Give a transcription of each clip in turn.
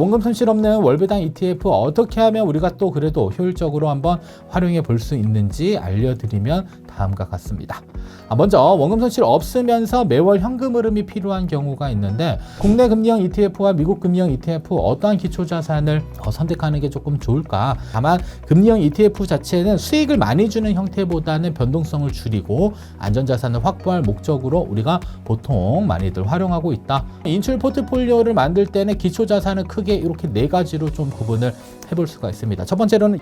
원금 손실 없는 월배당 ETF 어떻게 하면 우리가 또 그래도 효율적으로 한번 활용해 볼 수 있는지 알려드리면 다음과 같습니다. 아, 먼저 원금 손실 없으면서 매월 현금 흐름이 필요한 경우가 있는데 국내 금리형 ETF와 미국 금리형 ETF 어떠한 기초 자산을 어, 선택하는 게 조금 좋을까? 다만 금리형 ETF 자체는 수익을 많이 주는 형태보다는 변동성을 줄이고 안전 자산을 확보할 목적으로 우리가 보통 많이들 활용하고 있다. 인출 포트폴리오를 만들 때는 기초 자산을 크게 이렇게 네 가지로 좀 구분을 해볼 수가 있습니다. 첫 번째로는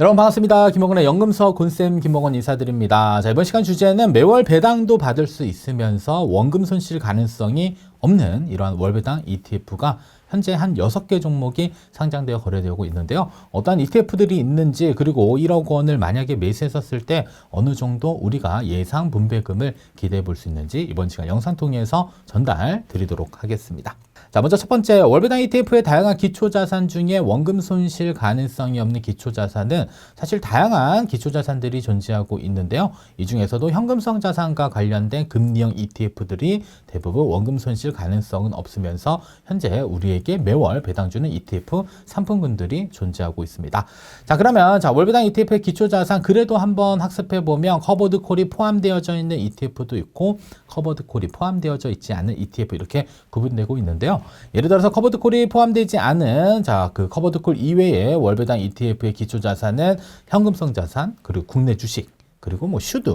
여러분 반갑습니다. 김홍근의 연금서 곤쌤 김홍건 인사드립니다. 자, 이번 시간 주제는 매월 배당도 받을 수 있으면서 원금 손실 가능성이 없는 이러한 월배당 ETF가 현재 한 6개 종목이 상장되어 거래되고 있는데요. 어떠한 ETF들이 있는지 그리고 1억 원을 만약에 매수했었을 때 어느 정도 우리가 예상 분배금을 기대해 볼 수 있는지 이번 시간 영상 통해서 전달 드리도록 하겠습니다. 자, 먼저 첫 번째 월배당 ETF의 다양한 기초 자산 중에 원금 손실 가능성이 없는 기초 자산은 사실 다양한 기초 자산들이 존재하고 있는데요. 이 중에서도 현금성 자산과 관련된 금리형 ETF들이 대부분 원금 손실 가능성은 없으면서 현재 우리에게 매월 배당 주는 ETF 상품군들이 존재하고 있습니다. 자, 그러면 자, 월배당 ETF의 기초 자산 그래도 한번 학습해 보면 커버드 콜이 포함되어져 있는 ETF도 있고 커버드 콜이 포함되어져 있지 않은 ETF 이렇게 구분되고 있는데요. 예를 들어서 커버드 콜이 포함되지 않은 자, 그 커버드 콜 이외의 월배당 ETF의 기초 자산은 현금성 자산, 그리고 국내 주식, 그리고 뭐 슈드,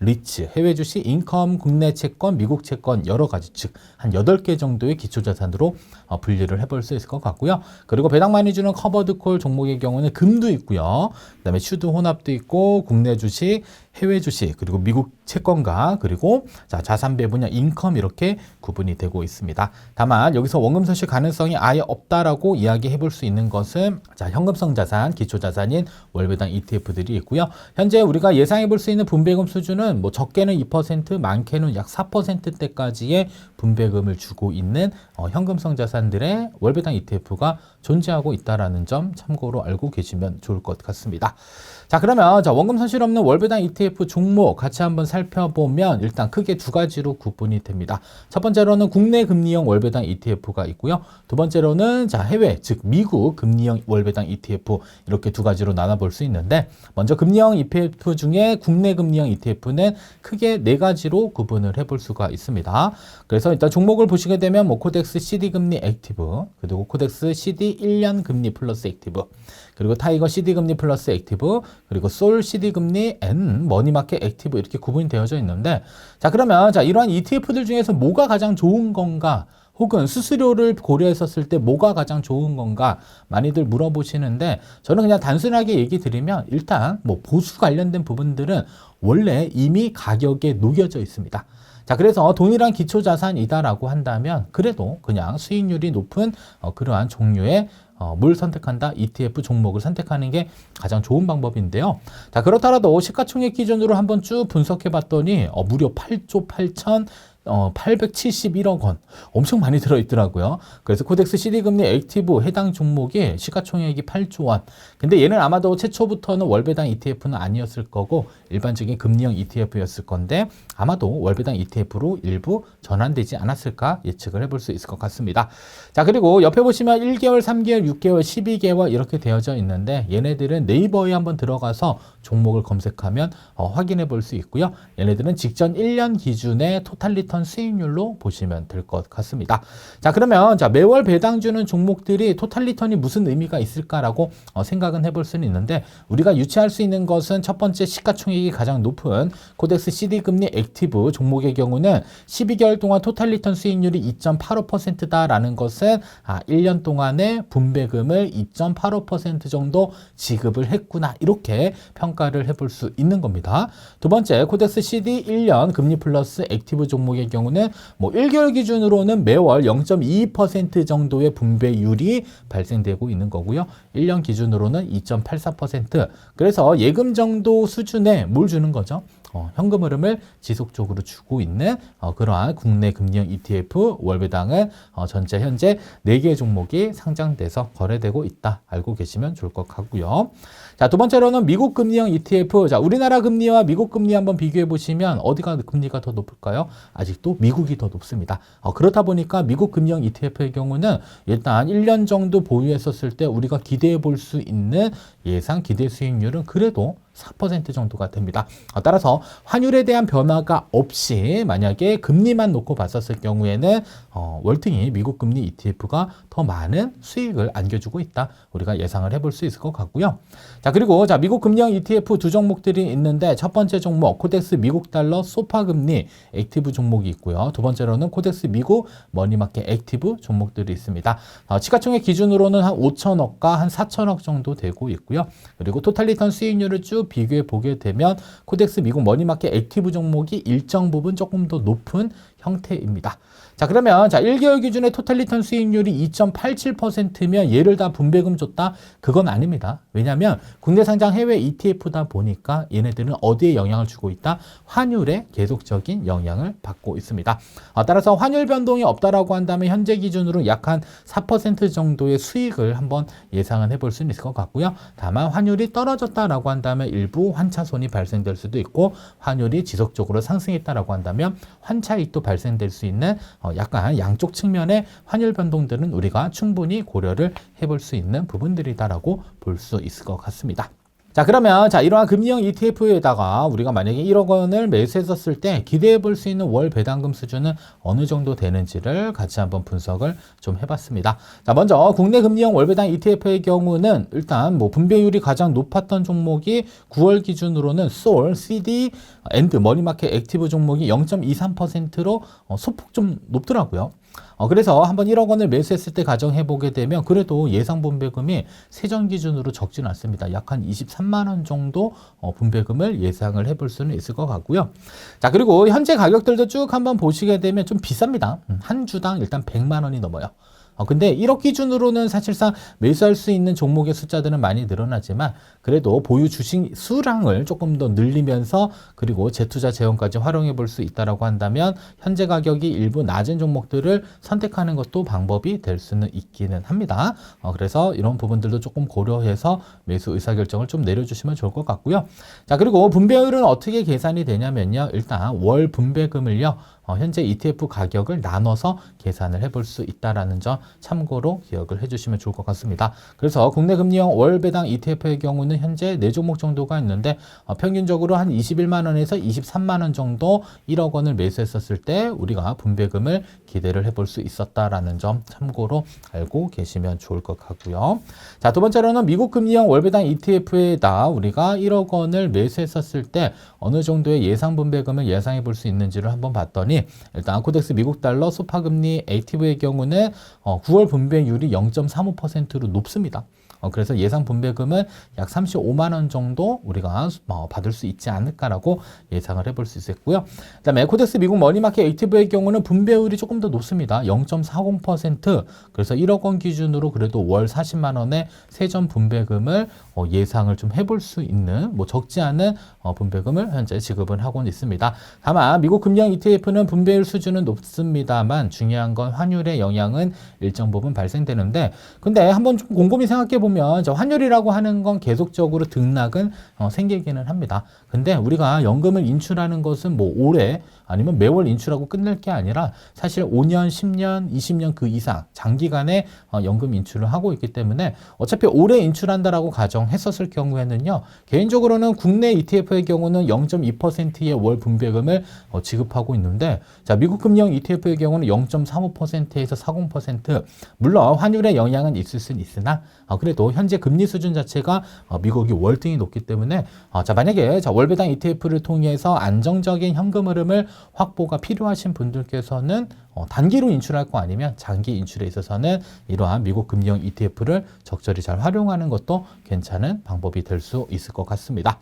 리츠, 해외 주식, 인컴, 국내 채권, 미국 채권 여러 가지 즉한 8개 정도의 기초 자산으로 어, 분리를 해볼 수 있을 것 같고요. 그리고 배당 많이 주는 커버드 콜 종목의 경우는 금도 있고요. 그다음에 슈드 혼합도 있고 국내 주식, 해외 주식, 그리고 미국 채권과 그리고 자, 자산 배분형 인컴 이렇게 구분이 되고 있습니다. 다만 여기서 원금 손실 가능성이 아예 없다라고 이야기해 볼 수 있는 것은 자, 현금성 자산, 기초 자산인 월배당 ETF들이 있고요. 현재 우리가 예상해 볼 수 있는 분배금 수준은 뭐 적게는 2%, 많게는 약 4%대까지의 분배금을 주고 있는 어, 현금성 자산들의 월배당 ETF가 존재하고 있다라는 점 참고로 알고 계시면 좋을 것 같습니다. 자, 그러면 자, 원금 손실 없는 월배당 ETF 종목 같이 한번 살펴보면 일단 크게 두 가지로 구분이 됩니다. 첫 번째로는 국내 금리형 월배당 ETF가 있고요. 두 번째로는 자, 해외 즉 미국 금리형 월배당 ETF 이렇게 두 가지로 나눠 볼 수 있는데 먼저 금리형 ETF 중에 국내 금리형 ETF는 크게 네 가지로 구분을 해볼 수가 있습니다. 그래서 일단 종목을 보시게 되면 뭐 코덱스 CD 금리 액티브 그리고 코덱스 CD 1년 금리 플러스 액티브 그리고 타이거 CD 금리 플러스 액티브 그리고 솔 CD 금리 N 머니마켓 액티브 이렇게 구분이 되어져 있는데 자 그러면 자 이러한 ETF들 중에서 뭐가 가장 좋은 건가 혹은 수수료를 고려했었을 때 뭐가 가장 좋은 건가 많이들 물어보시는데 저는 그냥 단순하게 얘기 드리면 일단 뭐 보수 관련된 부분들은 원래 이미 가격에 녹여져 있습니다. 자, 그래서 동일한 기초 자산이다라고 한다면 그래도 그냥 수익률이 높은 어, 그러한 종류의 어, 뭘 선택한다? ETF 종목을 선택하는 게 가장 좋은 방법인데요. 자, 그렇더라도 시가총액 기준으로 한번 쭉 분석해 봤더니 어, 무려 8조 8천 어, 871억 원. 엄청 많이 들어있더라고요. 그래서 코덱스 CD 금리 액티브 해당 종목이 시가총액이 8조 원. 근데 얘는 아마도 최초부터는 월배당 ETF는 아니었을 거고 일반적인 금리형 ETF였을 건데 아마도 월배당 ETF로 일부 전환되지 않았을까 예측을 해볼 수 있을 것 같습니다. 자, 그리고 옆에 보시면 1개월, 3개월, 6개월, 12개월 이렇게 되어져 있는데 얘네들은 네이버에 한번 들어가서 종목을 검색하면 어, 확인해 볼 수 있고요. 얘네들은 직전 1년 기준의 토탈 리턴 수익률로 보시면 될 것 같습니다. 자, 그러면 자, 매월 배당 주는 종목들이 토탈 리턴이 무슨 의미가 있을까라고 어, 생각은 해볼 수는 있는데 우리가 유추할 수 있는 것은 첫 번째 시가총액이 가장 높은 코덱스 CD 금리 액티브 종목의 경우는 12개월 동안 토탈 리턴 수익률이 2.85%다라는 것은 아, 1년 동안의 분배금을 2.85% 정도 지급을 했구나 이렇게 평가를 해볼 수 있는 겁니다. 두 번째 코덱스 CD 1년 금리 플러스 액티브 종목의 경우는 뭐 1개월 기준으로는 매월 0.22% 정도의 분배율이 발생되고 있는 거고요. 1년 기준으로는 2.84% 그래서 예금 정도 수준에 뭘 주는 거죠? 어, 현금 흐름을 지속적으로 주고 있는 어, 그러한 국내 금리형 ETF 월배당은 어, 전체 현재 4개 종목이 상장돼서 거래되고 있다. 알고 계시면 좋을 것 같고요. 자, 두 번째로는 미국 금리형 ETF. 자, 우리나라 금리와 미국 금리 한번 비교해 보시면 어디가 금리가 더 높을까요? 아직도 미국이 더 높습니다. 어, 그렇다 보니까 미국 금리형 ETF의 경우는 일단 1년 정도 보유했었을 때 우리가 기대해 볼 수 있는 예상 기대 수익률은 그래도 4% 정도가 됩니다. 어, 따라서 환율에 대한 변화가 없이 만약에 금리만 놓고 봤었을 경우에는 어, 월등히 미국 금리 ETF가 더 많은 수익을 안겨주고 있다. 우리가 예상을 해볼 수 있을 것 같고요. 자 그리고 자 미국 금리형 ETF 두 종목들이 있는데 첫 번째 종목 코덱스 미국 달러 소파 금리 액티브 종목이 있고요. 두 번째로는 코덱스 미국 머니마켓 액티브 종목들이 있습니다. 어, 시가총액 기준으로는 한 5천억과 한 4천억 정도 되고 있고요. 그리고 토탈 리턴 수익률을 쭉 비교해 보게 되면 코덱스 미국 머니마켓 액티브 종목이 일정 부분 조금 더 높은 형태입니다. 자, 그러면 자, 1개월 기준의 토탈 리턴 수익률이 2.87%면 얘를 다 분배금 줬다? 그건 아닙니다. 왜냐하면 국내 상장 해외 ETF다 보니까 얘네들은 어디에 영향을 주고 있다? 환율에 계속적인 영향을 받고 있습니다. 아, 따라서 환율 변동이 없다라고 한다면 현재 기준으로 약 한 4% 정도의 수익을 한번 예상은 해볼 수는 있을 것 같고요. 다만 환율이 떨어졌다라고 한다면 일부 환차손이 발생될 수도 있고 환율이 지속적으로 상승했다라고 한다면 환차익도 발 생될 수 있는 어, 약간 양쪽 측면의 환율 변동들은 우리가 충분히 고려를 해볼 수 있는 부분들이다라고 볼 수 있을 것 같습니다. 자 그러면 자 이러한 금리형 ETF에다가 우리가 만약에 1억 원을 매수했었을 때 기대해 볼 수 있는 월 배당금 수준은 어느 정도 되는지를 같이 한번 분석을 좀 해봤습니다. 자 먼저 국내 금리형 월 배당 ETF의 경우는 일단 뭐 분배율이 가장 높았던 종목이 9월 기준으로는 솔, CD, 앤드 머니마켓 액티브 종목이 0.23%로 어, 소폭 좀 높더라고요. 어, 그래서 한번 1억 원을 매수했을 때 가정해 보게 되면 그래도 예상 분배금이 세전 기준으로 적지는 않습니다. 약 한 23만 원 정도 어, 분배금을 예상을 해볼 수는 있을 것 같고요. 자 그리고 현재 가격들도 쭉 한번 보시게 되면 좀 비쌉니다. 음, 한 주당 일단 100만 원이 넘어요. 어, 근데 1억 기준으로는 사실상 매수할 수 있는 종목의 숫자들은 많이 늘어나지만 그래도 보유 주식 수량을 조금 더 늘리면서 그리고 재투자 재원까지 활용해 볼 수 있다라고 한다면 현재 가격이 일부 낮은 종목들을 선택하는 것도 방법이 될 수는 있기는 합니다. 어, 그래서 이런 부분들도 조금 고려해서 매수 의사결정을 좀 내려주시면 좋을 것 같고요. 자, 그리고 분배율은 어떻게 계산이 되냐면요. 일단 월 분배금을요. 어, 현재 ETF 가격을 나눠서 계산을 해볼 수 있다라는 점 참고로 기억을 해주시면 좋을 것 같습니다. 그래서 국내 금리형 월 배당 ETF의 경우는 현재 4종목 정도가 있는데 어, 평균적으로 한 21만 원에서 23만 원 정도 1억 원을 매수했었을 때 우리가 분배금을 기대를 해볼 수 있었다라는 점 참고로 알고 계시면 좋을 것 같고요. 자, 두 번째로는 미국 금리형 월 배당 ETF에다 우리가 1억 원을 매수했었을 때 어느 정도의 예상 분배금을 예상해 볼 수 있는지를 한번 봤더니 일단 코덱스 미국 달러 소파 금리 액티브의 경우는 어, 9월 분배율이 0.35%로 높습니다. 어, 그래서 예상 분배금은 약 35만 원 정도 우리가 어, 받을 수 있지 않을까라고 예상을 해볼 수 있겠고요. 그다음에 코덱스 미국 머니마켓 액티브의 경우는 분배율이 조금 더 높습니다. 0.40% 그래서 1억 원 기준으로 그래도 월 40만 원의 세전 분배금을 어, 예상을 좀 해볼 수 있는 뭐 적지 않은 어, 분배금을 현재 지급을 하고 있습니다. 다만 미국 금리형 ETF는 분배율 수준은 높습니다만 중요한 건 환율의 영향은 일정 부분 발생되는데 근데 한번 좀 곰곰이 생각해 보면 환율이라고 하는 건 계속적으로 등락은 어, 생기기는 합니다. 근데 우리가 연금을 인출하는 것은 뭐 올해 아니면 매월 인출하고 끝낼 게 아니라 사실 5년, 10년, 20년 그 이상 장기간의 어, 연금 인출을 하고 있기 때문에 어차피 올해 인출한다라고 가정했었을 경우에는요. 개인적으로는 국내 ETF의 경우는 0.2%의 월 분배금을 어, 지급하고 있는데 자, 미국 금리형 ETF의 경우는 0.35%에서 40% 물론 환율의 영향은 있을 수는 있으나 어, 그래도 현재 금리 수준 자체가 어, 미국이 월등히 높기 때문에 어, 자, 만약에 자, 월배당 ETF를 통해서 안정적인 현금 흐름을 확보가 필요하신 분들께서는 어, 단기로 인출할 거 아니면 장기 인출에 있어서는 이러한 미국 금리형 ETF를 적절히 잘 활용하는 것도 괜찮은 방법이 될 수 있을 것 같습니다.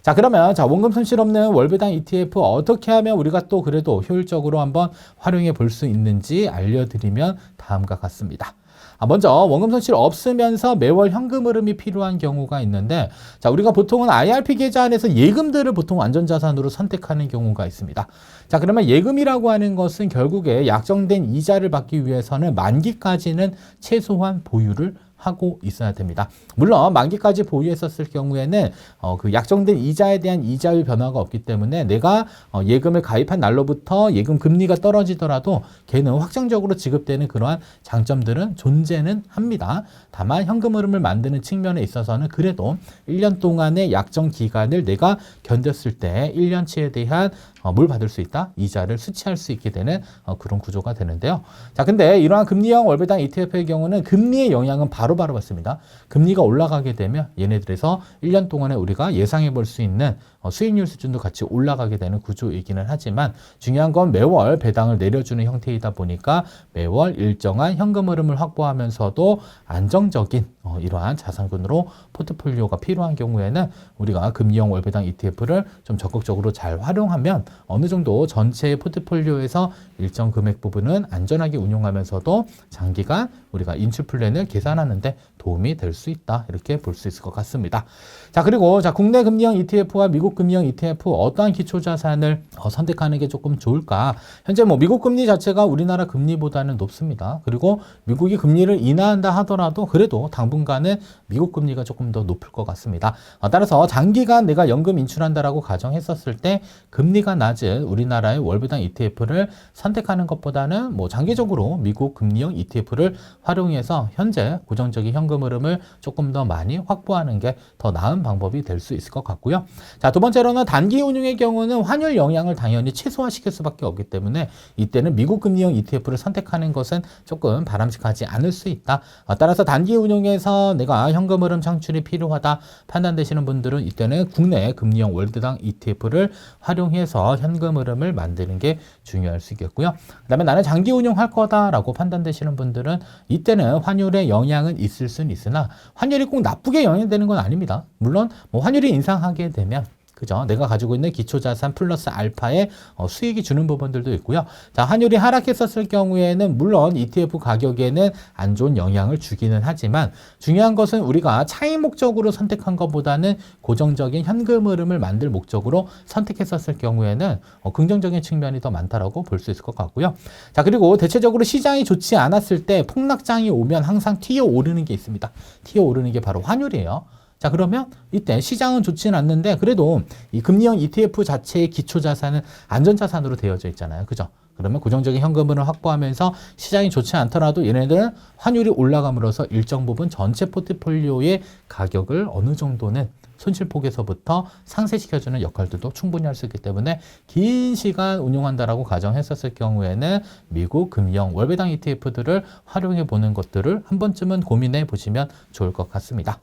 자 그러면 자 원금 손실 없는 월배당 ETF 어떻게 하면 우리가 또 그래도 효율적으로 한번 활용해 볼 수 있는지 알려드리면 다음과 같습니다. 아, 먼저 원금 손실 없으면서 매월 현금 흐름이 필요한 경우가 있는데 자, 우리가 보통은 IRP 계좌 안에서 예금들을 보통 안전자산으로 선택하는 경우가 있습니다. 자, 그러면 예금이라고 하는 것은 결국에 약정된 이자를 받기 위해서는 만기까지는 최소한 보유를 하고 있어야 됩니다. 물론 만기까지 보유했었을 경우에는 어, 그 약정된 이자에 대한 이자율 변화가 없기 때문에 내가 어, 예금을 가입한 날로부터 예금 금리가 떨어지더라도 걔는 확정적으로 지급되는 그러한 장점들은 존재는 합니다. 다만 현금 흐름을 만드는 측면에 있어서는 그래도 1년 동안의 약정 기간을 내가 견뎠을 때 1년치에 대한 어, 뭘 받을 수 있다? 이자를 수취할 수 있게 되는 어, 그런 구조가 되는데요. 자, 근데 이러한 금리형 월배당 ETF의 경우는 금리의 영향은 바로바로 받습니다. 금리가 올라가게 되면 얘네들에서 1년 동안에 우리가 예상해 볼 수 있는 어, 수익률 수준도 같이 올라가게 되는 구조이기는 하지만 중요한 건 매월 배당을 내려주는 형태이다 보니까 매월 일정한 현금 흐름을 확보하면서도 안정적인 어, 이러한 자산군으로 포트폴리오가 필요한 경우에는 우리가 금리형 월배당 ETF를 좀 적극적으로 잘 활용하면 어느 정도 전체 포트폴리오에서 일정 금액 부분은 안전하게 운용하면서도 장기간 우리가 인출 플랜을 계산하는데 도움이 될 수 있다 이렇게 볼 수 있을 것 같습니다. 자 그리고 자 국내 금리형 ETF와 미국 금리형 ETF 어떠한 기초 자산을 어, 선택하는 게 조금 좋을까? 현재 뭐 미국 금리 자체가 우리나라 금리보다는 높습니다. 그리고 미국이 금리를 인하한다 하더라도 그래도 당분간은 미국 금리가 조금 더 높을 것 같습니다. 어, 따라서 장기간 내가 연금 인출한다라고 가정했었을 때 금리가 낮은 우리나라의 월배당 ETF를 선택하는 것보다는 뭐 장기적으로 미국 금리형 ETF를 활용해서 현재 고정적인 현금 흐름을 조금 더 많이 확보하는 게 더 나은 방법이 될 수 있을 것 같고요. 자, 두 번째로는 단기 운용의 경우는 환율 영향을 당연히 최소화시킬 수밖에 없기 때문에 이때는 미국 금리형 ETF를 선택하는 것은 조금 바람직하지 않을 수 있다. 어, 따라서 단기 운용에서 내가 현금 흐름 창출이 필요하다 판단되시는 분들은 이때는 국내 금리형 월드당 ETF를 활용해서 현금 흐름을 만드는 게 중요할 수 있겠고요. 그다음에 나는 장기 운용할 거다라고 판단되시는 분들은 이때는 환율의 영향은 있을 수는 있으나 환율이 꼭 나쁘게 영향되는 건 아닙니다. 물론 뭐 환율이 인상하게 되면 그죠? 내가 가지고 있는 기초자산 플러스 알파의 어, 수익이 주는 부분들도 있고요. 자, 환율이 하락했었을 경우에는 물론 ETF 가격에는 안 좋은 영향을 주기는 하지만 중요한 것은 우리가 차익 목적으로 선택한 것보다는 고정적인 현금 흐름을 만들 목적으로 선택했었을 경우에는 어, 긍정적인 측면이 더 많다라고 볼 수 있을 것 같고요. 자, 그리고 대체적으로 시장이 좋지 않았을 때 폭락장이 오면 항상 튀어 오르는 게 있습니다. 튀어 오르는 게 바로 환율이에요. 자, 그러면 이때 시장은 좋지는 않는데 그래도 이 금리형 ETF 자체의 기초 자산은 안전 자산으로 되어져 있잖아요. 그죠? 그러면 고정적인 현금을 확보하면서 시장이 좋지 않더라도 얘네들은 환율이 올라감으로써 일정 부분 전체 포트폴리오의 가격을 어느 정도는 손실폭에서부터 상쇄시켜주는 역할들도 충분히 할 수 있기 때문에 긴 시간 운용한다라고 가정했었을 경우에는 미국 금리형 월배당 ETF들을 활용해 보는 것들을 한 번쯤은 고민해 보시면 좋을 것 같습니다.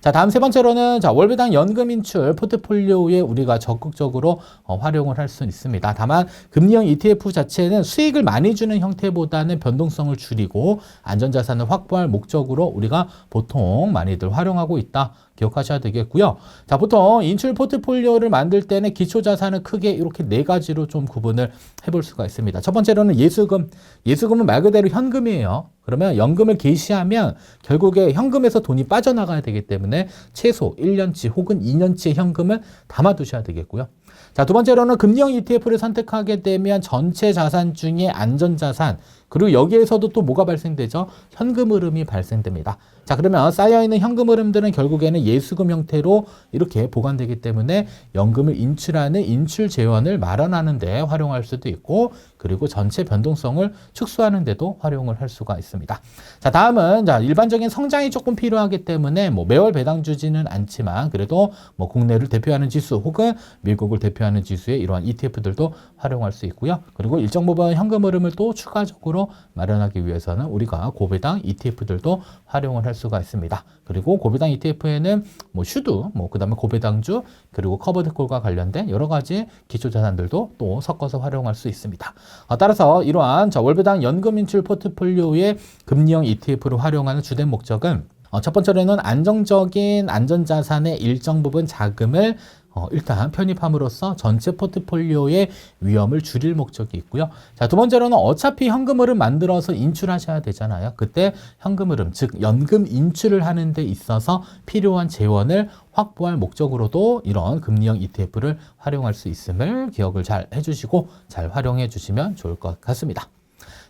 자, 다음 세 번째로는 자, 월배당 연금 인출 포트폴리오에 우리가 적극적으로 어, 활용을 할 수 있습니다. 다만 금리형 ETF 자체는 수익을 많이 주는 형태보다는 변동성을 줄이고 안전 자산을 확보할 목적으로 우리가 보통 많이들 활용하고 있다. 기억하셔야 되겠고요. 자, 보통 인출 포트폴리오를 만들 때는 기초 자산을 크게 이렇게 네 가지로 좀 구분을 해볼 수가 있습니다. 첫 번째로는 예수금. 예수금은 말 그대로 현금이에요. 그러면 연금을 개시하면 결국에 현금에서 돈이 빠져나가야 되기 때문에 최소 1년치 혹은 2년치의 현금을 담아두셔야 되겠고요. 자, 두 번째로는 금리형 ETF를 선택하게 되면 전체 자산 중에 안전자산, 그리고 여기에서도 또 뭐가 발생되죠? 현금 흐름이 발생됩니다. 자, 그러면 쌓여있는 현금 흐름들은 결국에는 예수금 형태로 이렇게 보관되기 때문에 연금을 인출하는 인출 재원을 마련하는 데 활용할 수도 있고, 그리고 전체 변동성을 축소하는 데도 활용을 할 수가 있습니다. 자, 다음은 자, 일반적인 성장이 조금 필요하기 때문에 뭐 매월 배당 주지는 않지만 그래도 뭐 국내를 대표하는 지수 혹은 미국을 대표하는 지수의 이러한 ETF들도 활용할 수 있고요. 그리고 일정 부분 현금 흐름을 또 추가적으로 마련하기 위해서는 우리가 고배당 ETF들도 활용을 할 수가 있습니다. 그리고 고배당 ETF에는 뭐 슈드, 뭐 그다음에 고배당주, 그리고 커버드콜과 관련된 여러 가지 기초 자산들도 또 섞어서 활용할 수 있습니다. 어, 따라서 이러한 저 월배당 연금 인출 포트폴리오의 금리형 ETF를 활용하는 주된 목적은 어, 첫 번째로는 안정적인 안전자산의 일정 부분 자금을 어, 일단 편입함으로써 전체 포트폴리오의 위험을 줄일 목적이 있고요. 자, 두 번째로는 어차피 현금 흐름 만들어서 인출하셔야 되잖아요. 그때 현금 흐름, 즉 연금 인출을 하는 데 있어서 필요한 재원을 확보할 목적으로도 이런 금리형 ETF를 활용할 수 있음을 기억을 잘 해주시고 잘 활용해 주시면 좋을 것 같습니다.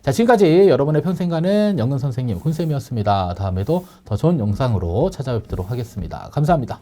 자, 지금까지 여러분의 평생가는 연금 선생님 군쌤이었습니다. 다음에도 더 좋은 영상으로 찾아뵙도록 하겠습니다. 감사합니다.